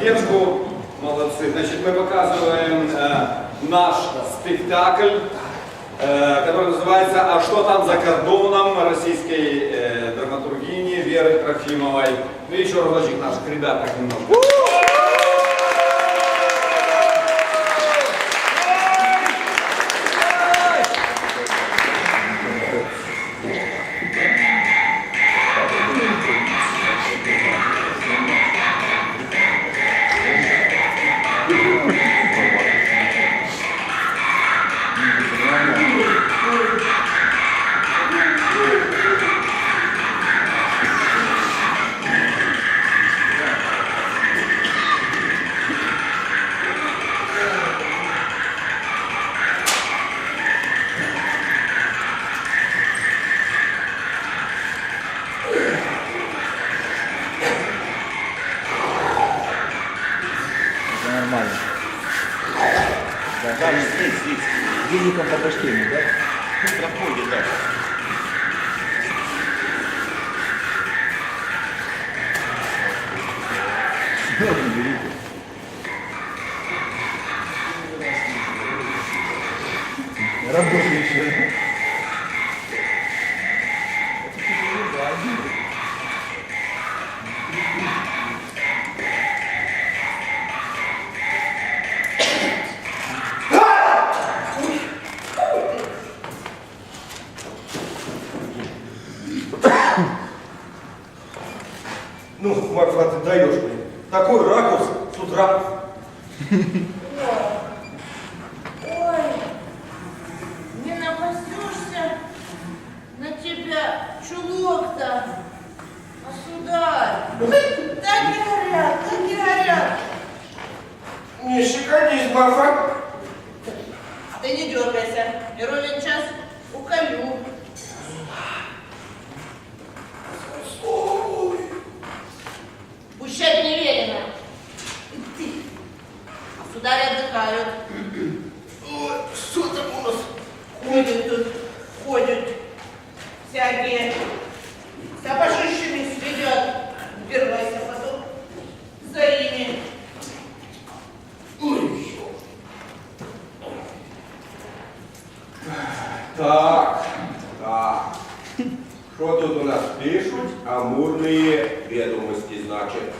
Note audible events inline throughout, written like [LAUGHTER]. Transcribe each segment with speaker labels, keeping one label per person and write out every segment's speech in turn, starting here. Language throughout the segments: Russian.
Speaker 1: поддержку. Молодцы. Значит, мы показываем э, наш спектакль, э, который называется «А что там за кордоном?» российской э, драматургини Веры Трофимовой. Ну и еще разочек наших ребят так немножко.
Speaker 2: Ну, Марфа, ты даешь мне. Такой ракурс с утра.
Speaker 3: Ой, не напасешься на тебя чулок-то, а сударь. Так и горят, так и горят.
Speaker 2: Не щекотись, Марфа.
Speaker 3: Ты не дергайся, и сударь отдыхают.
Speaker 2: Ой, что там у нас?
Speaker 3: Ходят тут, ходят всякие сапожищами следят. Убирайся потом за ими.
Speaker 2: Так, так. Що тут у нас пишуть? Амурні відомості, значить.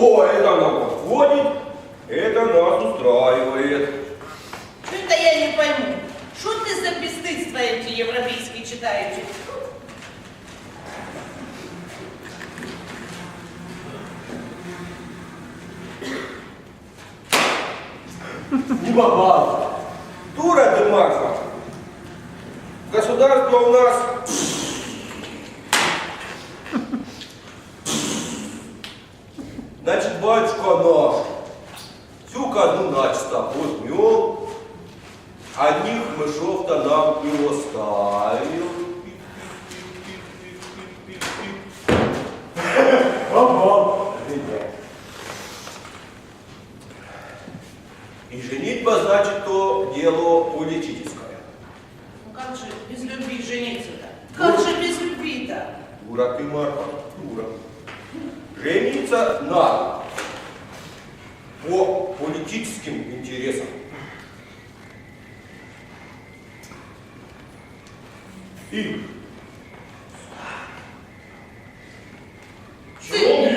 Speaker 2: О, это нам подходит, это нас устраивает.
Speaker 3: Что-то я не пойму. Что ты за бесстыдство эти европейские читаете?
Speaker 2: Не баба. Дура ты, Марфа. Государство у нас... Батюшка наш всю казну начисто возьмем, одних мышов-то нам и оставил. И женитьба, значит, то дело политическое.
Speaker 3: Ну как же без любви жениться-то? Как же без любви-то?
Speaker 2: Дура ты, Марфа, дура. Жениться надо по политическим интересам. И
Speaker 3: Чего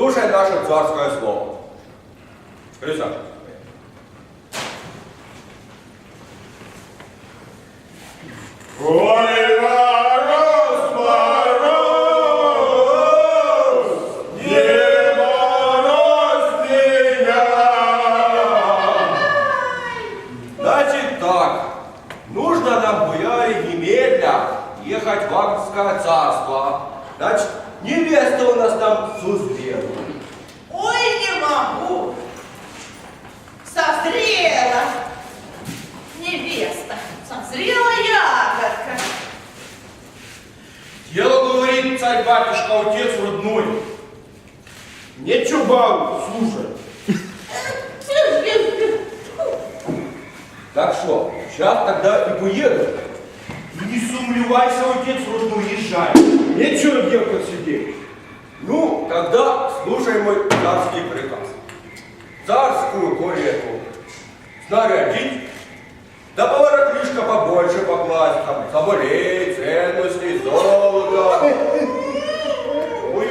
Speaker 2: Слушай наше царское слово. Присаживайся.
Speaker 4: Ой, мороз, мороз! Не мороз меня!
Speaker 2: Значит так, нужно нам, бояре, немедля ехать в Ангельское царство. Значит, невеста у нас там Суздена.
Speaker 3: Ой, не могу! Созрела! Невеста! Созрела ягодка!
Speaker 4: Дело говорит царь-батюшка, отец родной. Не чубал, слушай.
Speaker 2: Так что, сейчас тогда и поеду.
Speaker 4: Не сумлевайся, отец родной, езжай. Нечего девка сидеть.
Speaker 2: Ну, тогда слушай мой царский приказ. Царскую карету снарядить, да поворотнишка побольше покласть, там, соболей, ценностей, золота.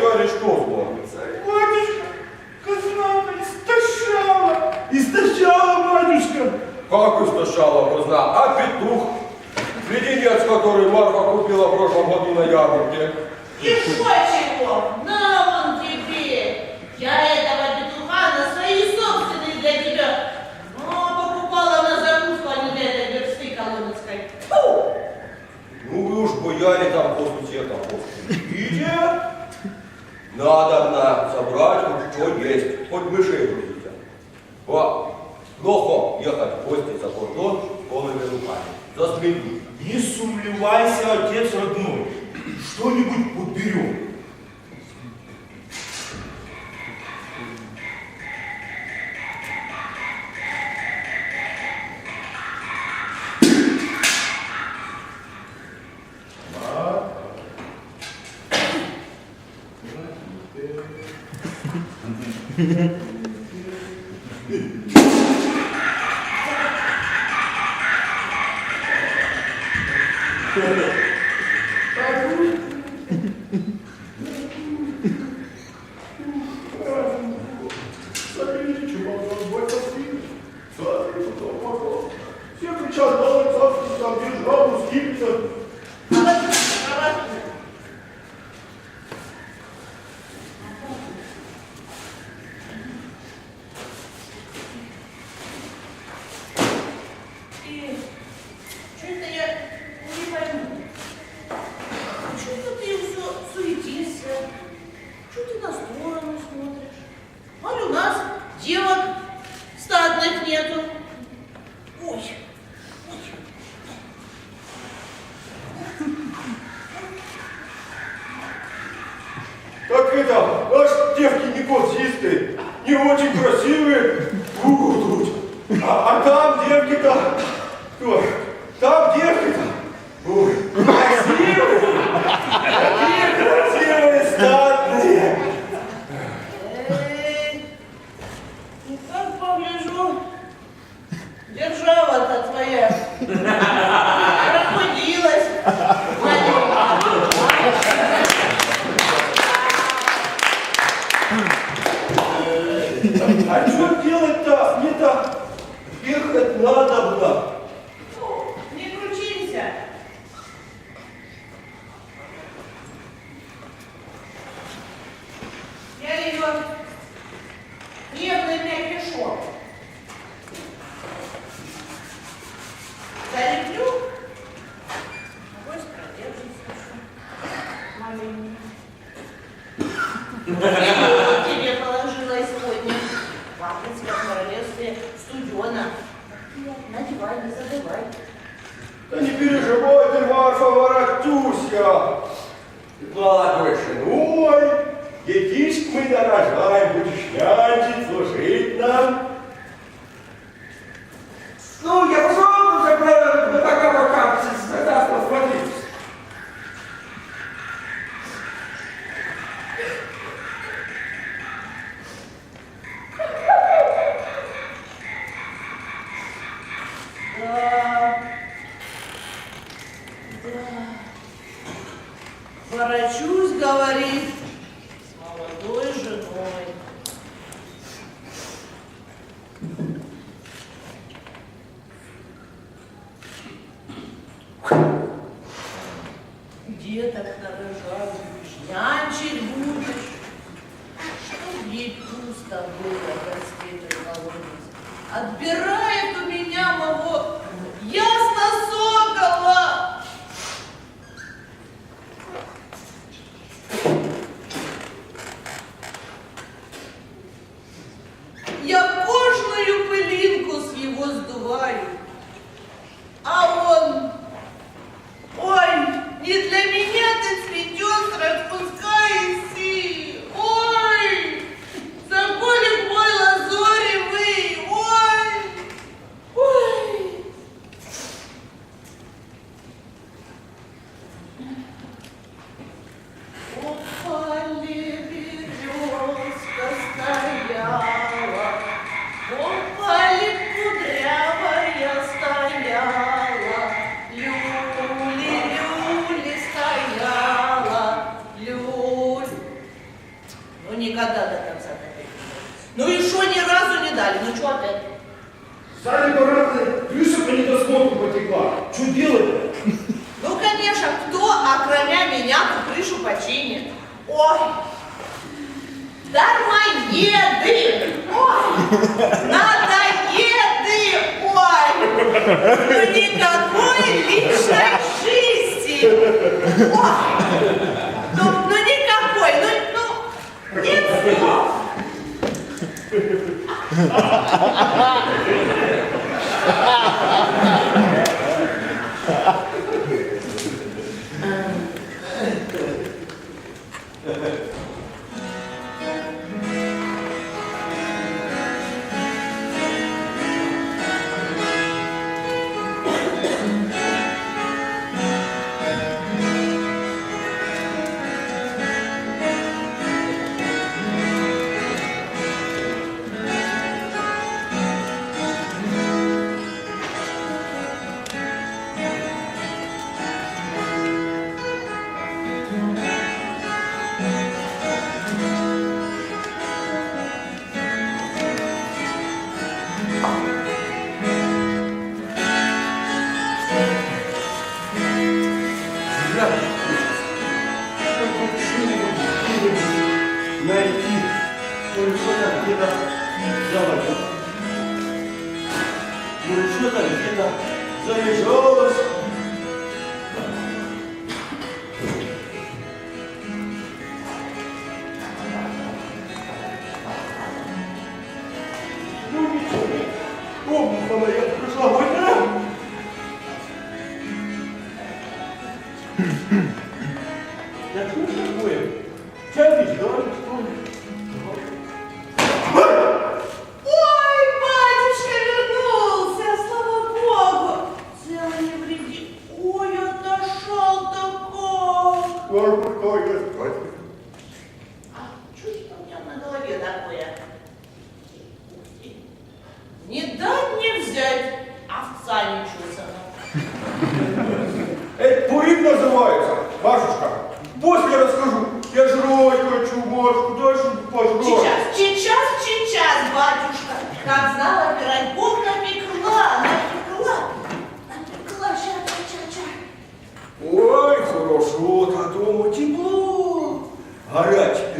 Speaker 2: Что зломится?
Speaker 4: Батюшка, казна истощала. Истощала, батюшка.
Speaker 2: Как истощала казна? А петух? Леденец, который Марфа купила в прошлом году на ярмарке.
Speaker 3: Еще чего? На вон тебе! Я этого петуха на свои собственные для тебя, но покупала на закуску, а не для этой версты коломенской. Фу!
Speaker 2: Ну вы уж, бояре, там после всех там идите. Надо на собрать хоть что есть, хоть мышей будете. Вот. Плохо ехать в гости за кордон голыми руками. За.
Speaker 4: Не сумлевайся, отец родной. Что-нибудь подберем.
Speaker 3: Pierwsze cuida da. ничего ни разу не дали. Ну что опять?
Speaker 4: Сами бараны, Плюша до недосмотру потекла. Что делать?
Speaker 3: Ну, конечно, кто, окромя меня, ту крышу починит? Ой, дармоеды! Ой, надоеды! Ой, ну никакой личной жизни! Ой!
Speaker 4: Ha ha
Speaker 2: ha ha! 我们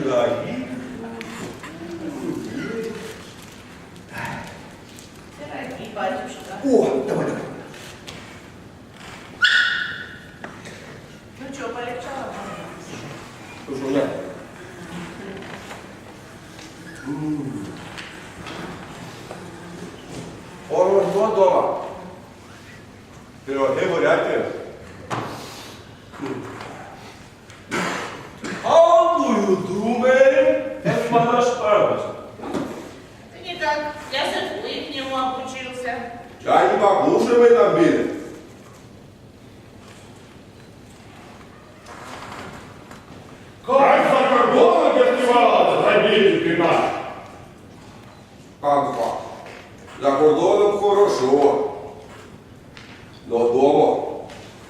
Speaker 2: Dracula, he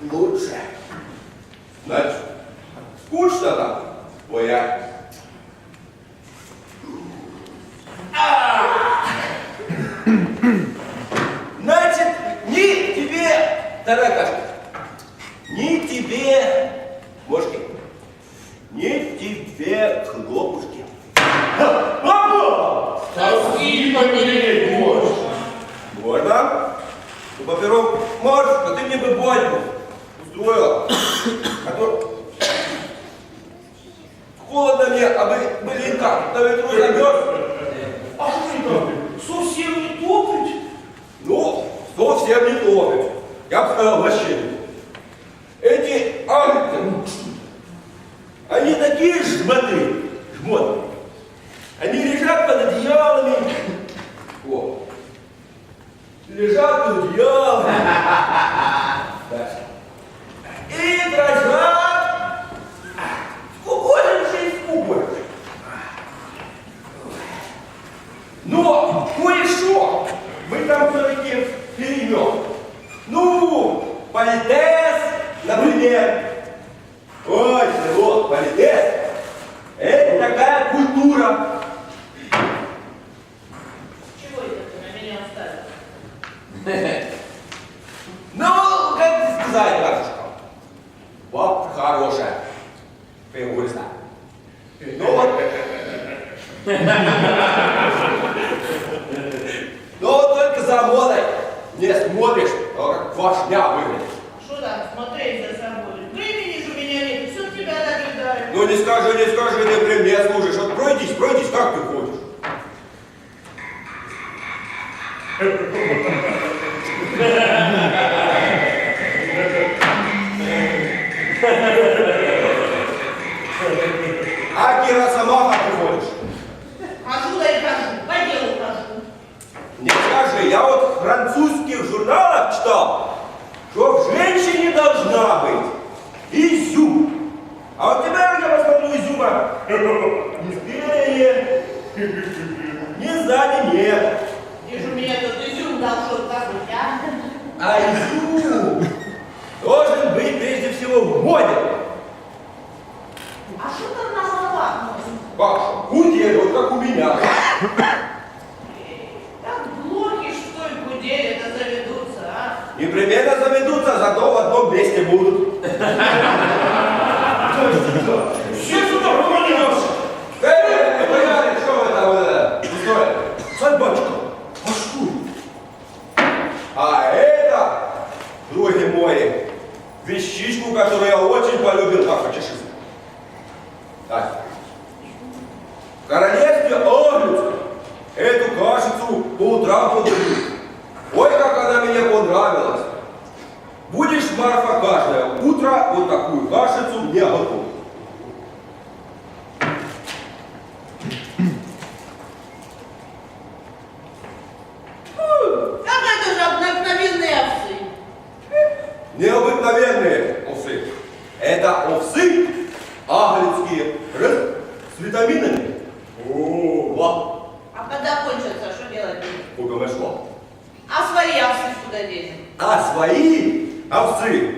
Speaker 2: Лучше. Значит, скучно там? Ой, я Ну не скажи, не скажи, не при мне а служишь. Вот пройдись, пройдись, как ты хочешь. А Кира сама как приходишь?
Speaker 3: Хожу, да и хожу, по делу хожу.
Speaker 2: Не скажи, я вот в французских журналах читал, что в женщине должна быть
Speaker 3: меня. Так блоки, что ли, гудели, да заведутся, а?
Speaker 2: Непременно заведутся, зато в одном месте будут. [LAUGHS] Витаминами? О,
Speaker 3: А когда кончатся, что делать? Куда
Speaker 2: нашла?
Speaker 3: А свои овцы куда деть?
Speaker 2: А свои овцы?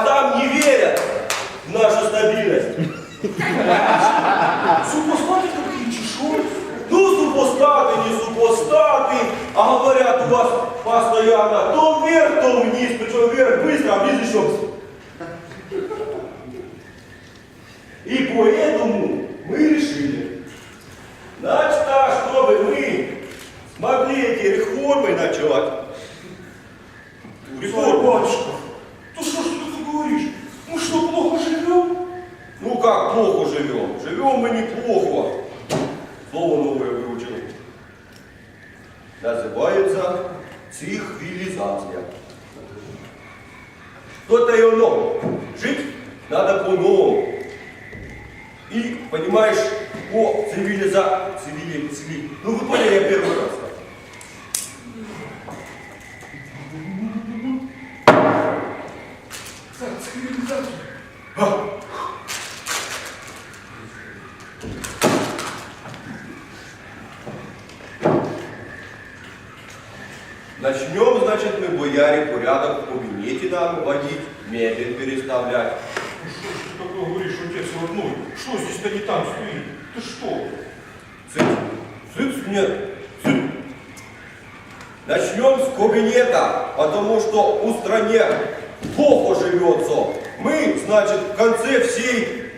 Speaker 2: А там не верят в нашу стабильность.
Speaker 4: Супостаты какие чешуи?
Speaker 2: Ну, супостаты, не супостаты, а говорят у вас постоянно то вверх, то вниз, причем вверх быстро, а вниз еще. И поэтому мы решили, значит, а чтобы мы смогли эти реформы начать,
Speaker 4: Царь
Speaker 2: реформы,
Speaker 4: батюшка, ты что ж ты такое говоришь? Мы что, плохо живем?
Speaker 2: ну как плохо живем? Живем мы неплохо. Слово новое выучил. Называется цивилизация. Что-то и оно. Жить надо по-новому. И, понимаешь, по цивилиза... Цивили... цивили... Ну, вы поняли, я первый раз.
Speaker 4: Царь, цивилизация.
Speaker 2: Начнем, значит, мы, бояре, порядок в кабинете нам водить, мебель переставлять.
Speaker 4: Ну что ж ты такое говоришь, отец родной? Что здесь-то не там стоит? Ты что?
Speaker 2: Цыц, цыц, нет, цыц. Начнем с кабинета, потому что у стране плохо живется. Мы, значит, в конце всей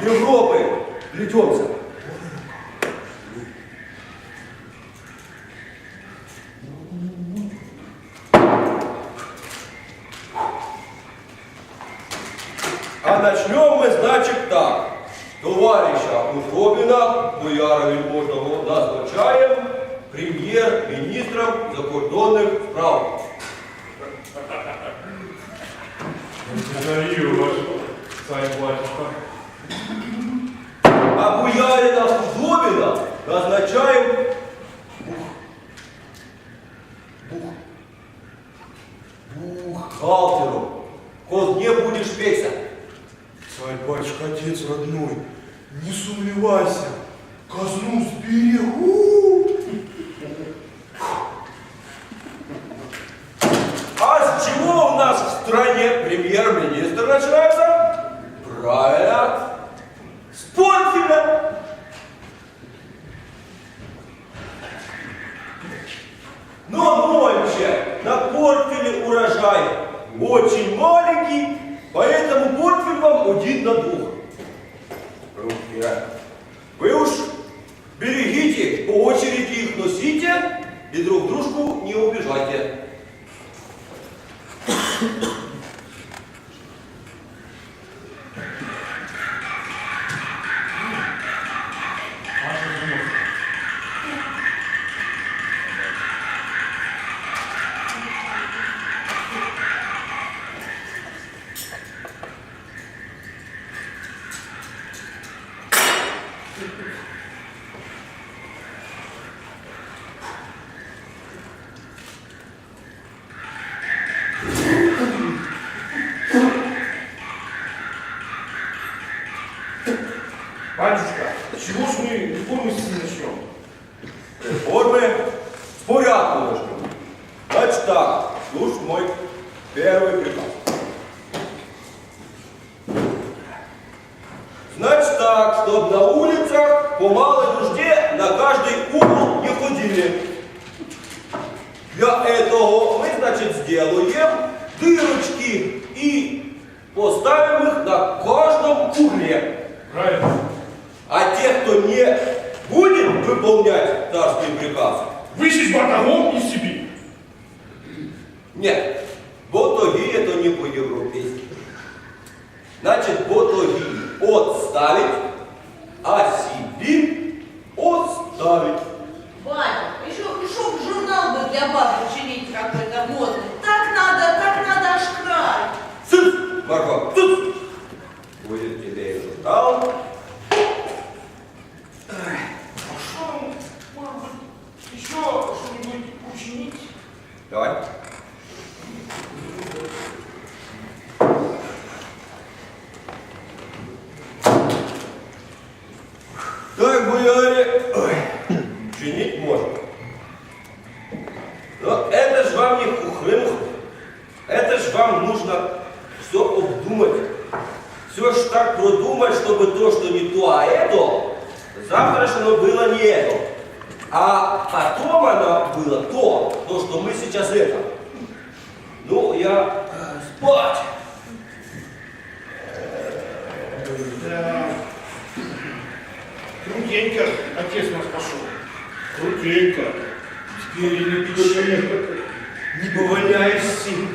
Speaker 2: Европы плетемся. А начнем мы, значит, так. Товарища Усобина, бояра Вельможного, назначаем прем'єр-міністром закордонних справ.
Speaker 4: Благодарю вас, царь батюшка.
Speaker 2: А боярина Усобина назначаем бух, бух, бухгалтером. Козне будешь пекся.
Speaker 4: Царь батюшка, отец родной, не сумлевайся, казну сберегу.
Speaker 2: А с чего у нас в стране премьер-министр начинается? Правильно. С портфеля. Но нонче на портфеле урожай очень маленький, поэтому вам один на двух. Руки. Вы уж берегите, по очереди их носите и друг дружку не убежайте.
Speaker 4: Батюшка, с чего ж мы реформы с начнем?
Speaker 2: Реформы в порядку начнем. Значит так, слушай мой Первый приказ. Значит так, чтобы на улицах по малой нужде на каждый угол не ходили. Для этого мы, значит, сделаем дырочки и поставим их на каждом угле.
Speaker 4: Правильно.
Speaker 2: А те, кто не будет выполнять царский приказ,
Speaker 4: Вышить батагом и Сибирь.
Speaker 2: нет, ботоги это не по-европейски. Значит, ботоги отставить, а Сибирь отставить.
Speaker 3: Батя, еще, еще б журнал бы для бабы учинить какой-то модный. Так надо, так надо аж край.
Speaker 2: Цыц, Марко, цыц. Будет тебе и журнал.
Speaker 4: А что, может быть, еще что-нибудь учинить?
Speaker 2: Давай. Так, бояре, ой, чинить можно. Но это ж вам не хухрымх, это ж вам нужно все обдумать. Все ж так продумать, чтобы то, что не то, а это, завтра ж оно было не это. А потом оно было то, то, что мы сейчас это. Ну, я э, спать.
Speaker 4: Да. Крутенько отец нас пошел. Крутенько. Теперь и на печи. Не поваляешь сил.